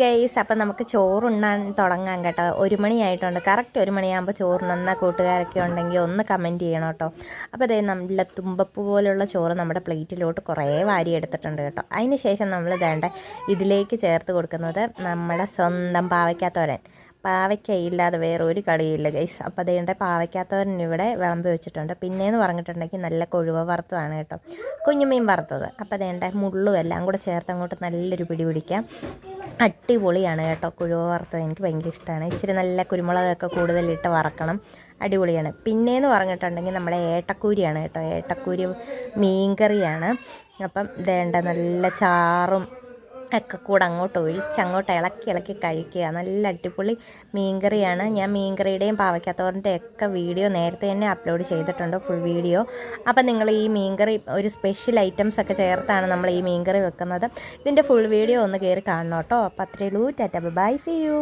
Guys അപ്പം നമുക്ക് ചോറുണ്ണാൻ തുടങ്ങാം കേട്ടോ. ഒരു മണിയായിട്ടുണ്ട്. കറക്റ്റ് ഒരു മണിയാകുമ്പോൾ ചോറുണ്ണുന്ന കൂട്ടുകാരൊക്കെ ഉണ്ടെങ്കിൽ ഒന്ന് കമന്റ് ചെയ്യണം കേട്ടോ. അപ്പോൾ അതേ നല്ല തുമ്പപ്പ് പോലുള്ള ചോറ് നമ്മുടെ പ്ലേറ്റിലോട്ട് കുറേ വാരി എടുത്തിട്ടുണ്ട് കേട്ടോ. അതിന് ശേഷം നമ്മൾ വേണ്ട ഇതിലേക്ക് ചേർത്ത് കൊടുക്കുന്നത് നമ്മുടെ സ്വന്തം പാവയ്ക്കാത്തോരൻ പാവയ്ക്കയില്ലാതെ വേറെ ഒരു കളിയില്ല ഗൈസ് അപ്പോൾ അതുകൊണ്ട് പാവയ്ക്കാത്തോരൻ ഇവിടെ വിളമ്പി വെച്ചിട്ടുണ്ട്. പിന്നെയെന്ന് പറഞ്ഞിട്ടുണ്ടെങ്കിൽ നല്ല കൊഴുവ വറുത്തതാണ് കേട്ടോ. കുഞ്ഞുമീൻ വറുത്തത്. അപ്പോൾ അതേണ്ട മുള്ളും എല്ലാം കൂടെ ചേർത്ത് അങ്ങോട്ട് നല്ലൊരു പിടി പിടിക്കാം. അടിപൊളിയാണ് കേട്ടോ കുഴുവ വറുത്തത്. എനിക്ക് ഭയങ്കര ഇഷ്ടമാണ്. ഇച്ചിരി നല്ല കുരുമുളകൊക്കെ കൂടുതലിട്ട് വറക്കണം. അടിപൊളിയാണ്. പിന്നെയെന്ന് പറഞ്ഞിട്ടുണ്ടെങ്കിൽ നമ്മുടെ ഏട്ടക്കൂരിയാണ് കേട്ടോ. ഏട്ടക്കൂരി മീൻകറിയാണ്. അപ്പം വേണ്ട നല്ല ചാറും ഒക്കെ കൂടെ അങ്ങോട്ട് ഒഴിച്ച് അങ്ങോട്ട് ഇളക്കി ഇളക്കി കഴിക്കുക. നല്ല അടിപൊളി മീൻകറിയാണ്. ഞാൻ മീൻകറിയുടെയും പാവയ്ക്കാത്തോറിന്റെ ഒക്കെ വീഡിയോ നേരത്തെ തന്നെ അപ്ലോഡ് ചെയ്തിട്ടുണ്ട് ഫുൾ വീഡിയോ. അപ്പം നിങ്ങൾ ഈ മീൻകറി ഒരു സ്പെഷ്യൽ ഐറ്റംസ് ഒക്കെ ചേർത്താണ് നമ്മൾ ഈ മീൻകറി വെക്കുന്നത്. ഇതിന്റെ ഫുൾ വീഡിയോ ഒന്ന് കയറി കാണണം കേട്ടോ. അപ്പോൾ അത്രയേ ഉള്ളൂ. Tata by see U